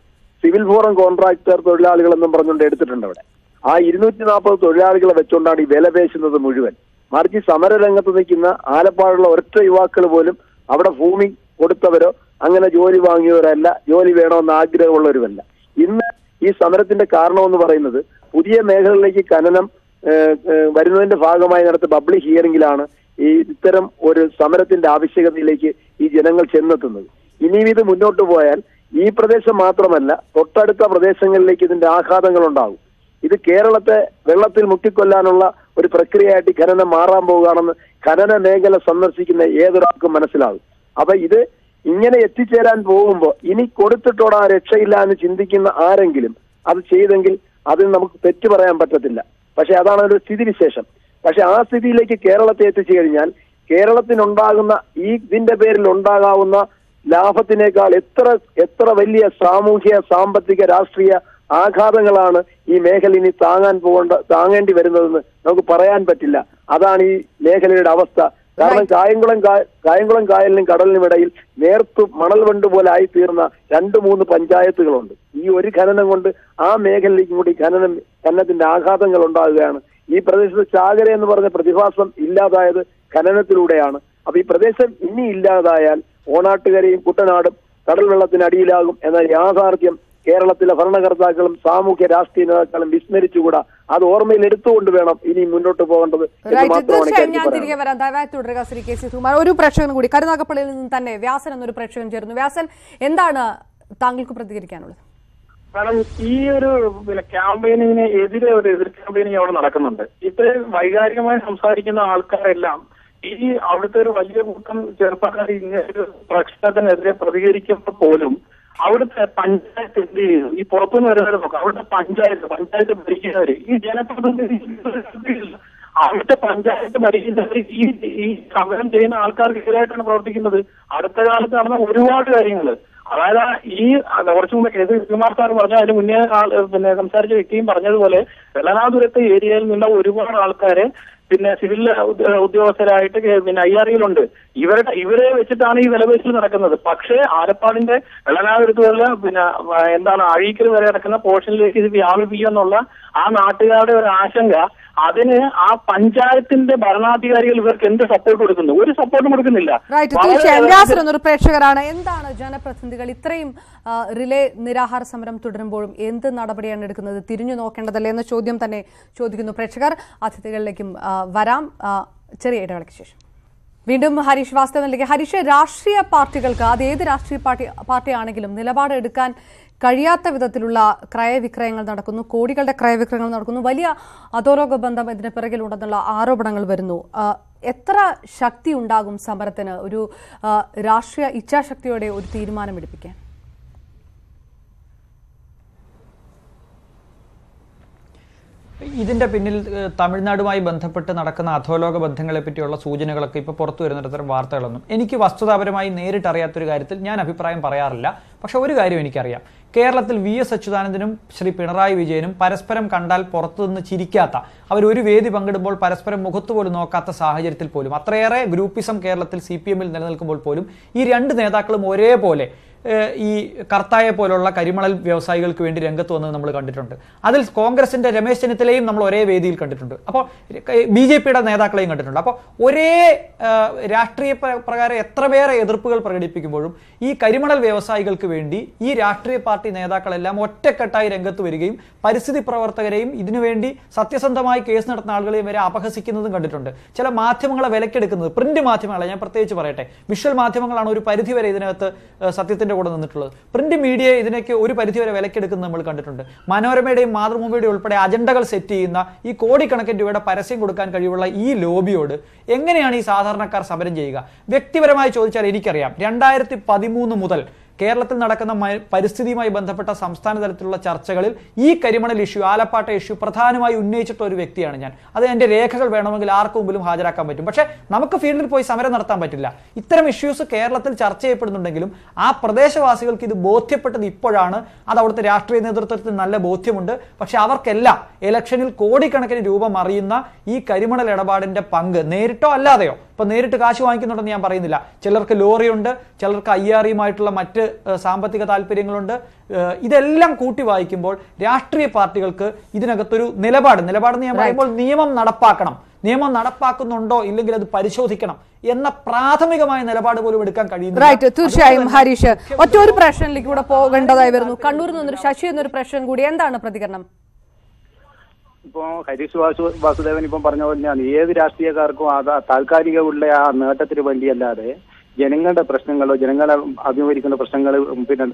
സിവിൽ ഫോറം കോൺട്രാക്ടർ തൊഴിലാളികൾ എന്നും പറഞ്ഞുകൊണ്ട് എടുത്തിട്ടുണ്ട് അവിടെ. ആ ഇരുന്നൂറ്റി നാൽപ്പത് തൊഴിലാളികളെ വെച്ചുകൊണ്ടാണ് ഈ വില പേശുന്നത് മുഴുവൻ. മറിച്ച് സമരരംഗത്ത് നിൽക്കുന്ന ആലപ്പാടുള്ള ഒറ്റ യുവാക്കൾ പോലും അവിടെ ഭൂമി കൊടുത്തവരോ അങ്ങനെ ജോലി വാങ്ങിയവരല്ല ജോലി വേണമെന്ന് ആഗ്രഹമുള്ളവരുമല്ല. ഇന്ന് ഈ സമരത്തിന്റെ കാരണമെന്ന് പറയുന്നത് പുതിയ മേഖലകളിലേക്ക് ഖനനം വരുന്നതിന്റെ ഭാഗമായി നടത്തിയ പബ്ലിക് ഹിയറിംഗിലാണ് ഈ ഇത്തരം ഒരു സമരത്തിന്റെ ആവശ്യകതയിലേക്ക് ഈ ജനങ്ങൾ ചെന്നെത്തുന്നത്. ഇനിയും ഇത് മുന്നോട്ട് പോയാൽ ഈ പ്രദേശം മാത്രമല്ല തൊട്ടടുത്ത പ്രദേശങ്ങളിലേക്ക് ഇതിന്റെ ആഘാതങ്ങൾ ഉണ്ടാകും. ഇത് കേരളത്തെ വെള്ളത്തിൽ മുട്ടിക്കൊല്ലാനുള്ള ഒരു പ്രക്രിയയായിട്ട് ഖനനം മാറാൻ പോവുകയാണെന്ന് ഖനന മേഖല സന്ദർശിക്കുന്ന ഏതൊരാൾക്കും മനസ്സിലാകും. അപ്പൊ ഇത് ഇങ്ങനെ എത്തിച്ചേരാൻ പോകുമ്പോൾ ഇനി കൊടുത്തിട്ടോടാ രക്ഷയില്ല എന്ന് ചിന്തിക്കുന്ന ആരെങ്കിലും അത് ചെയ്തെങ്കിൽ അതിന് നമുക്ക് തെറ്റു പറയാൻ പറ്റത്തില്ല. പക്ഷെ അതാണ് ഒരു സ്ഥിതിവിശേഷം. പക്ഷെ ആ സ്ഥിതിയിലേക്ക് കേരളത്തെ എത്തിച്ചു കഴിഞ്ഞാൽ കേരളത്തിനുണ്ടാകുന്ന ഈ ഇതിന്റെ പേരിൽ ഉണ്ടാകാവുന്ന ലാഭത്തിനേക്കാൾ എത്ര എത്ര വലിയ സാമൂഹ്യ സാമ്പത്തിക രാഷ്ട്രീയ ആഘാതങ്ങളാണ് ഈ മേഖല ഇനി താങ്ങാൻ പോകേണ്ട താങ്ങേണ്ടി വരുന്നതെന്ന് നമുക്ക് പറയാൻ പറ്റില്ല. അതാണ് ഈ മേഖലയുടെ അവസ്ഥ. കാരണം കായംകുളം കായംകുളം കായലിനും കടലിനും ഇടയിൽ നേർത്തു മണൽ വണ്ട് പോലെ തീർന്ന രണ്ട് മൂന്ന് പഞ്ചായത്തുകളുണ്ട്. ഈ ഒരു ഖനനം കൊണ്ട് ആ മേഖലയിലേക്കും കൂടി ഖനനം ഖനനത്തിന്റെ ആഘാതങ്ങൾ ഉണ്ടാകുകയാണ് ഈ പ്രദേശത്ത് ചാകര എന്ന് പറഞ്ഞ പ്രതിഭാസം ഇല്ലാതായത് ഖനനത്തിലൂടെയാണ്. അപ്പൊ ഈ പ്രദേശം ഇനി ഇല്ലാതായാൽ ഓണാട്ടുകരയും കുട്ടനാടും കടൽ വെള്ളത്തിനടിയിലാകും എന്ന യാഥാർത്ഥ്യം കേരളത്തിലെ ഭരണകർത്താക്കളും സാമൂഹ്യ രാഷ്ട്രീയ നേതാക്കളും വിസ്മരിച്ചുകൂടാ. അത് ഓർമ്മയിൽ എടുത്തുകൊണ്ട് വേണം ഇനി മുന്നോട്ട് പോകേണ്ടത് ഞാൻ തിരികെ വരാം. ദയവായി തുടരുക ശ്രീ കെ സി ഒരു പ്രേക്ഷകൻ കൂടി കരുനാഗപ്പള്ളിയിൽ നിന്ന് തന്നെ വ്യാസൻ എന്നൊരു പ്രേക്ഷകൻ ചേർന്നു വ്യാസൻ എന്താണ് താങ്കൾക്ക് പ്രതികരിക്കാനുള്ളത്? കാരണം ഈ ഒരു പിന്നെ ക്യാമ്പയിനിങ്ങിന് എതിരെ ഒരു എതിർ ക്യാമ്പയിനിങ് അവിടെ നടക്കുന്നുണ്ട്. ഇത്രയും വൈകാരികമായി സംസാരിക്കുന്ന ആൾക്കാരെല്ലാം ഈ അവിടുത്തെ ഒരു വലിയ കൂട്ടം ചെറുപ്പക്കാർ ഇങ്ങനെ ഒരു പ്രശ്നത്തിനെതിരെ പ്രതികരിക്കുമ്പോൾ പോലും അവിടുത്തെ പഞ്ചായത്ത് എന്ത് ചെയ്യുന്നു ഈ പുറത്തുനിന്ന് വരുന്നവരെ നോക്കാം. അവിടുത്തെ പഞ്ചായത്ത് പഞ്ചായത്ത് ഭരിക്കുന്നവര് ഈ ജനപ്രതിനിധി അവിടുത്തെ പഞ്ചായത്ത് ഭരിക്കുന്നവർ ഈ ഈ സമരം ചെയ്യുന്ന ആൾക്കാർക്ക് എതിരായിട്ടാണ് പ്രവർത്തിക്കുന്നത്. അടുത്ത കാലത്ത് നടന്ന ഒരുപാട് കാര്യങ്ങൾ അതായത് ഈ കുറച്ചു മുമ്പ് കെ സി കുമാർ സാർ പറഞ്ഞ അതിന് മുന്നേ പിന്നെ സംസാരിച്ച വ്യക്തിയും പറഞ്ഞതുപോലെ വെള്ളനാതുരത്തെ ഏരിയയിൽ നിന്നുള്ള ഒരുപാട് ആൾക്കാര് പിന്നെ സിവിൽ ഉദ്യോഗസ്ഥരായിട്ട് പിന്നെ ഐ ആർ ഇയിലുണ്ട് ഇവരുടെ ഇവരെ വെച്ചിട്ടാണ് ഈ വിലപേശൽ നടക്കുന്നത്. പക്ഷേ ആലപ്പാടിന്റെ വെള്ളനാതുരത്ത് വരെ പിന്നെ എന്താണ് അഴീക്കൽ വരെ നടക്കുന്ന പോർഷനിലേക്ക് ഇത് വ്യാപിപ്പിക്കുമെന്നുള്ള ആ നാട്ടുകാരുടെ ഒരു ആശങ്ക അതിന് ആ പഞ്ചായത്തിന്റെ ഭരണാധികാരികൾ ഇവർക്ക് എന്ത് സപ്പോർട്ട് കൊടുക്കുന്നു? ഒരു സപ്പോർട്ടും കൊടുക്കുന്നില്ല. തീർച്ചയായും. പ്രേക്ഷകരാണ് എന്താണ് ജനപ്രതിനിധികൾ ഇത്രയും റിലേ നിരാഹാര സമരം തുടരുമ്പോഴും എന്ത് നടപടിയാണ് എടുക്കുന്നത്? തിരിഞ്ഞു നോക്കേണ്ടതല്ലേ എന്ന ചോദ്യം തന്നെ ചോദിക്കുന്നു പ്രേക്ഷകർ. അതിഥികളിലേക്കും വരാം. ചെറിയ ഇടവേളയ്ക്ക് ശേഷം. വീണ്ടും ഹരീഷ് വാസ്തവനിലേക്ക്. ഹരീഷ് രാഷ്ട്രീയ പാർട്ടികൾക്ക് അത് ഏത് രാഷ്ട്രീയ പാർട്ടി പാർട്ടിയാണെങ്കിലും നിലപാട് എടുക്കാൻ കഴിയാത്ത വിധത്തിലുള്ള ക്രയവിക്രയങ്ങൾ നടക്കുന്നു. കോടികളുടെ ക്രയവിക്രയങ്ങൾ നടക്കുന്നു. വലിയ അതോരോഗ ബന്ധം ഇതിന് പിറകിലുണ്ടെന്നുള്ള ആരോപണങ്ങൾ വരുന്നു. എത്ര ശക്തി ഉണ്ടാകും സമരത്തിന്? ഒരു രാഷ്ട്രീയ ഇച്ഛാശക്തിയോടെ ഒരു തീരുമാനമെടുപ്പിക്കാൻ ഇതിന്റെ പിന്നിൽ തമിഴ്നാടുമായി ബന്ധപ്പെട്ട് നടക്കുന്ന അധോലോക ബന്ധങ്ങളെ പറ്റിയുള്ള സൂചനകളൊക്കെ ഇപ്പോൾ പുറത്തു വരുന്ന തരം വാർത്തകളൊന്നും എനിക്ക് വസ്തുതാപരമായി നേരിട്ട് അറിയാത്തൊരു കാര്യത്തിൽ ഞാൻ അഭിപ്രായം പറയാറില്ല. പക്ഷെ ഒരു കാര്യം എനിക്കറിയാം. കേരളത്തിൽ വി എസ് അച്യുതാനന്ദനും ശ്രീ പിണറായി വിജയനും പരസ്പരം കണ്ടാൽ പുറത്തുനിന്ന് ചിരിക്കാത്ത അവർ ഒരു വേദി പങ്കിടുമ്പോൾ പരസ്പരം മുഖത്ത് പോലും നോക്കാത്ത സാഹചര്യത്തിൽ പോലും അത്രയേറെ ഗ്രൂപ്പിസം കേരളത്തിൽ സി പി എമ്മിൽ നിലനിൽക്കുമ്പോൾ പോലും ഈ രണ്ട് നേതാക്കളും ഒരേപോലെ ഈ കർത്തായെ പോലുള്ള കരിമണൽ വ്യവസായികൾക്ക് വേണ്ടി രംഗത്ത് വന്നത് നമ്മൾ കണ്ടിട്ടുണ്ട്. അതിൽ കോൺഗ്രസിന്റെ രമേശ് ചെന്നിത്തലയും നമ്മൾ ഒരേ വേദിയിൽ കണ്ടിട്ടുണ്ട്. അപ്പോൾ ബി ജെ പിയുടെ നേതാക്കളെയും കണ്ടിട്ടുണ്ട്. അപ്പോൾ ഒരേ രാഷ്ട്രീയ പ്ര- പ്രകാരം എത്രയേറെ എതിർപ്പുകൾ പ്രകടിപ്പിക്കുമ്പോഴും ഈ കരിമണൽ വ്യവസായികൾക്ക് വേണ്ടി ഈ രാഷ്ട്രീയ പാർട്ടി നേതാക്കളെല്ലാം ഒറ്റക്കെട്ടായി രംഗത്ത് വരികയും പരിസ്ഥിതി പ്രവർത്തകരെയും ഇതിനുവേണ്ടി സത്യസന്ധമായി കേസ് നടത്തുന്ന ആളുകളെയും വരെ അപഹസിക്കുന്നതും കണ്ടിട്ടുണ്ട്. ചില മാധ്യമങ്ങളെ വിലക്കെടുക്കുന്നത് പ്രിന്റ് മാധ്യമങ്ങളെ ഞാൻ പ്രത്യേകിച്ച് പറയട്ടെ വിഷ്വൽ മാധ്യമങ്ങളാണ് ഒരു പരിധിവരെ ഇതിനകത്ത് ഏഹ് മാധ്യമത്തിന്റെ കൂടെ നിന്നിട്ടുള്ളത്. പ്രിന്റ് മീഡിയ ഇതിനൊക്കെ ഒരു പരിധിവരെ വിലക്കെടുക്കുന്നത് നമ്മൾ കണ്ടിട്ടുണ്ട്. മനോരമയുടെയും മാതൃഭൂമിയുടെയും ഉൾപ്പെടെ അജണ്ടകൾ സെറ്റ് ചെയ്യുന്ന ഈ കോടിക്കണക്കിന് രൂപയുടെ പരസ്യം കൊടുക്കാൻ കഴിവുള്ള ഈ ലോബിയോട് എങ്ങനെയാണ് ഈ സാധാരണക്കാർ സമരം ചെയ്യുക? വ്യക്തിപരമായി ചോദിച്ചാൽ എനിക്കറിയാം. രണ്ടായിരത്തി പതിമൂന്ന് മുതൽ കേരളത്തിൽ നടക്കുന്ന പരിസ്ഥിതിയുമായി ബന്ധപ്പെട്ട സംസ്ഥാന തലത്തിലുള്ള ചർച്ചകളിൽ ഈ കരിമണൽ ഇഷ്യൂ ആലപ്പാട്ട ഇഷ്യൂ പ്രധാനമായി ഉന്നയിച്ചിട്ടുള്ള ഒരു വ്യക്തിയാണ് ഞാൻ. അത് എന്റെ രേഖകൾ വേണമെങ്കിൽ ആർക്കും മുമ്പിലും ഹാജരാക്കാൻ പറ്റും. പക്ഷേ നമുക്ക് ഫീൽഡിൽ പോയി സമരം നടത്താൻ പറ്റില്ല. ഇത്തരം ഇഷ്യൂസ് കേരളത്തിൽ ചർച്ച ചെയ്യപ്പെടുന്നുണ്ടെങ്കിലും ആ പ്രദേശവാസികൾക്ക് ഇത് ബോധ്യപ്പെട്ടത് ഇപ്പോഴാണ്. അത് അവിടുത്തെ രാഷ്ട്രീയ നേതൃത്വത്തിൽ നല്ല ബോധ്യമുണ്ട്. പക്ഷെ അവർക്കെല്ലാം ഇലക്ഷനിൽ കോടിക്കണക്കിന് രൂപ മറിയുന്ന ഈ കരിമണൽ ഇടപാടിന്റെ പങ്ക് നേരിട്ടോ അല്ലാതെയോ ഇപ്പൊ നേരിട്ട് കാശ് വാങ്ങിക്കുന്നുണ്ടെന്ന് ഞാൻ പറയുന്നില്ല. ചിലർക്ക് ലോറിയുണ്ട് ചിലർക്ക് ഐ ആർ ഇയുമായിട്ടുള്ള മറ്റ് സാമ്പത്തിക താല്പര്യങ്ങളുണ്ട്. ഇതെല്ലാം കൂട്ടി വായിക്കുമ്പോൾ രാഷ്ട്രീയ പാർട്ടികൾക്ക് ഇതിനകത്തൊരു നിലപാട് നിലപാടെന്ന് ഞാൻ പറയുമ്പോൾ നിയമം നടപ്പാക്കണം. നിയമം നടപ്പാക്കുന്നുണ്ടോ ഇല്ലെങ്കിൽ അത് പരിശോധിക്കണം എന്ന പ്രാഥമികമായ നിലപാട് പോലും എടുക്കാൻ കഴിയുന്നു റൈറ്റ് തീർച്ചയായും ഹരീഷ് ഒറ്റ ഒരു പ്രശ്നത്തിലേക്ക് കൂടെ പോകേണ്ടതായി വരുന്നു. കണ്ണൂരിൽ നിന്നൊരു ശശി എന്നൊരു പ്രശ്നം കൂടി. എന്താണ് പ്രതികരണം? ഇപ്പോ ഹരീഷ് വാസു വാസുദേവൻ ഇപ്പം പറഞ്ഞ പോലെ തന്നെയാണ് ഏത് രാഷ്ട്രീയക്കാർക്കും അത് താൽക്കാലികമുള്ള ആ നേട്ടത്തിന് വേണ്ടിയല്ലാതെ ജനങ്ങളുടെ പ്രശ്നങ്ങളോ ജനങ്ങളെ അഭിമുഖീകരിക്കുന്ന പ്രശ്നങ്ങൾ പിന്നെ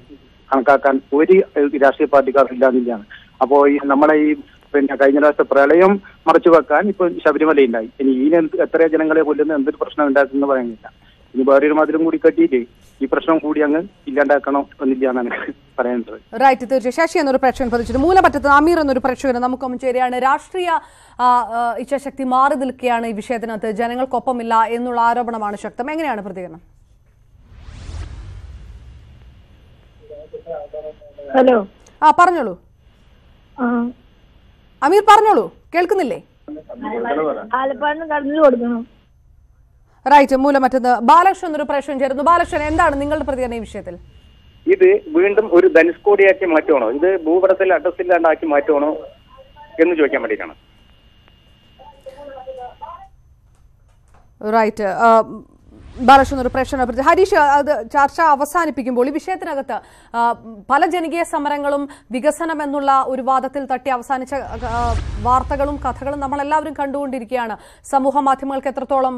കണക്കാക്കാൻ ഒരു രാഷ്ട്രീയ പാർട്ടിക്കാർ ഇല്ലാന്നില്ലാണ് അപ്പോ ഈ നമ്മളെ ഈ പിന്നെ കഴിഞ്ഞ പ്രാവശ്യത്തെ പ്രളയം മറച്ചു വെക്കാൻ ഇപ്പൊ ശബരിമല ഉണ്ടായി ഇനി ഇതിന് എത്ര ജനങ്ങളെ കൊല്ലുന്ന എന്തൊരു പ്രശ്നം ഉണ്ടാക്കുന്നു പറയുന്നില്ല ഇനി വേറൊരു മതിലും കൂടി കെട്ടിയില്ലേ ഈ പ്രശ്നം കൂടി അങ്ങ് ഇല്ലാണ്ടാക്കണം എന്നില്ലാന്നാണ് എനിക്ക് പറയാനുള്ളത് റൈറ്റ് തീർച്ചയായും. ശശി എന്നൊരു പ്രേക്ഷകൻ പതിച്ചിട്ട് മൂലപറ്റത്ത് അമീർ എന്നൊരു പ്രേക്ഷകൻ നമുക്കൊപ്പം ചേരുകയാണ്. രാഷ്ട്രീയ ഇച്ഛാശക്തി മാറി നിൽക്കുകയാണ് ഈ വിഷയത്തിനകത്ത്. ജനങ്ങൾക്കൊപ്പമില്ല എന്നുള്ള ആരോപണമാണ് ശക്തം. എങ്ങനെയാണ് പ്രതികരണം? ഹലോ. ആ പറഞ്ഞോളൂ. ആ. അമീർ പറഞ്ഞോളൂ. കേൾക്കുന്നില്ലേ? ആലപ്പാടിന് കടന്നു കൊടുക്കണം. റൈറ്റ് മൂലമറ്റത്ത് ബാലകൃഷ്ണൻ ഒരു പ്രശ്നം ചേരുന്നു. ബാലകൃഷ്ണൻ എന്താണ് നിങ്ങളുടെ പ്രതികരണം ഈ വിഷയത്തിൽ? ഇത് വീണ്ടും ഒരു ധനുഷ്കോടിയാക്കി മാറ്റുവാണോ? ഇത് ഭൂപടത്തിൽ അഡ്രസ് ഇല്ലാണ്ടാക്കി മാറ്റുവാണോ എന്ന് ചോദിക്കാൻ വേണ്ടിയിട്ടാണ്. റൈറ്റ് ബാലകൃഷ്ണൻ ഒരു ഹരീഷ് അത് ചർച്ച അവസാനിപ്പിക്കുമ്പോൾ ഈ വിഷയത്തിനകത്ത് പല ജനകീയ സമരങ്ങളും വികസനം എന്നുള്ള ഒരു വാദത്തിൽ തട്ടി അവസാനിച്ച വാർത്തകളും കഥകളും നമ്മളെല്ലാവരും കണ്ടുകൊണ്ടിരിക്കുകയാണ്. സമൂഹ മാധ്യമങ്ങൾക്ക് എത്രത്തോളം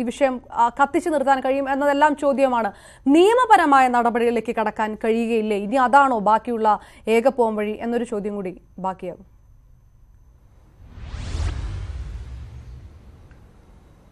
ഈ വിഷയം കത്തിച്ചു നിർത്താൻ കഴിയും എന്നതെല്ലാം ചോദ്യമാണ്. നിയമപരമായ നടപടികളിലേക്ക് കടക്കാൻ കഴിയുകയില്ലേ? ഇനി അതാണോ ബാക്കിയുള്ള ഏകപോം വഴി എന്നൊരു ചോദ്യം കൂടി ബാക്കിയാകും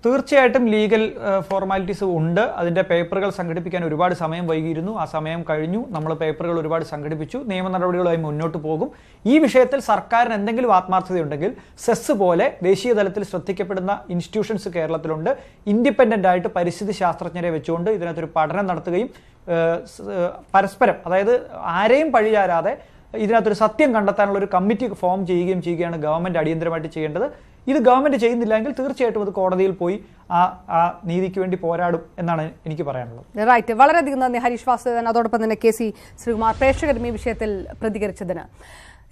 തീർച്ചയായിട്ടും ലീഗൽ ഫോർമാലിറ്റീസ് ഉണ്ട്. അതിന്റെ പേപ്പറുകൾ സംഘടിപ്പിക്കാൻ ഒരുപാട് സമയം വൈകിയിരുന്നു. ആ സമയം കഴിഞ്ഞു. നമ്മൾ പേപ്പറുകൾ ഒരുപാട് സംഘടിപ്പിച്ചു. നിയമ നടപടികളുമായി മുന്നോട്ട് പോകും. ഈ വിഷയത്തിൽ സർക്കാരിന് എന്തെങ്കിലും ആത്മാർത്ഥതയുണ്ടെങ്കിൽ സെസ് പോലെ ദേശീയ തലത്തിൽ ശ്രദ്ധിക്കപ്പെടുന്ന ഇൻസ്റ്റിറ്റ്യൂഷൻസ് കേരളത്തിലുണ്ട്. ഇൻഡിപെൻഡന്റ് ആയിട്ട് പരിസ്ഥിതി ശാസ്ത്രജ്ഞരെ വെച്ചുകൊണ്ട് ഇതിനകത്തൊരു പഠനം നടത്തുകയും പരസ്പരം അതായത് ആരെയും പഴിചാരാതെ ഇതിനകത്തൊരു സത്യം കണ്ടെത്താനുള്ള ഒരു കമ്മിറ്റി ഫോം ചെയ്യുകയും ചെയ്യുകയാണ് ഗവൺമെന്റ് അടിയന്തരമായിട്ട് ചെയ്യേണ്ടത്. ഇത് ഗവൺമെന്റ് ചെയ്യുന്നില്ലെങ്കിൽ തീർച്ചയായിട്ടും അത് കോടതിയിൽ പോയി ആ ആ നീതിക്ക് വേണ്ടി പോരാടും എന്നാണ് എനിക്ക് പറയാനുള്ളത്. റൈറ്റ് വളരെയധികം നന്ദി ഹരീഷ് വാസുദേവൻ. അതോടൊപ്പം തന്നെ കെ സി ശ്രീകുമാർ പ്രേക്ഷകരും ഈ വിഷയത്തിൽ പ്രതികരിച്ചതിന്.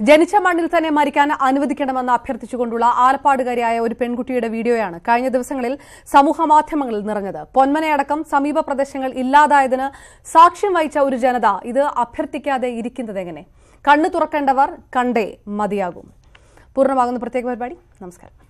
ജനിച്ച മണ്ണിൽ തന്നെ മരിക്കാൻ അനുവദിക്കണമെന്ന് അഭ്യർത്ഥിച്ചുകൊണ്ടുള്ള ആലപ്പാടുകാരിയായ ഒരു പെൺകുട്ടിയുടെ വീഡിയോയാണ് കഴിഞ്ഞ ദിവസങ്ങളിൽ സമൂഹ മാധ്യമങ്ങളിൽ നിറഞ്ഞത്. പൊന്മനയടക്കം സമീപ പ്രദേശങ്ങൾ ഇല്ലാതായതിന് സാക്ഷ്യം വഹിച്ച ഒരു ജനത ഇത് അഭ്യർത്ഥിക്കാതെ ഇരിക്കുന്നത് എങ്ങനെ? കണ്ണു തുറക്കേണ്ടവർ കണ്ടേ മതിയാകും. പൂർണമാകുന്ന പ്രത്യേക പരിപാടി. നമസ്കാരം.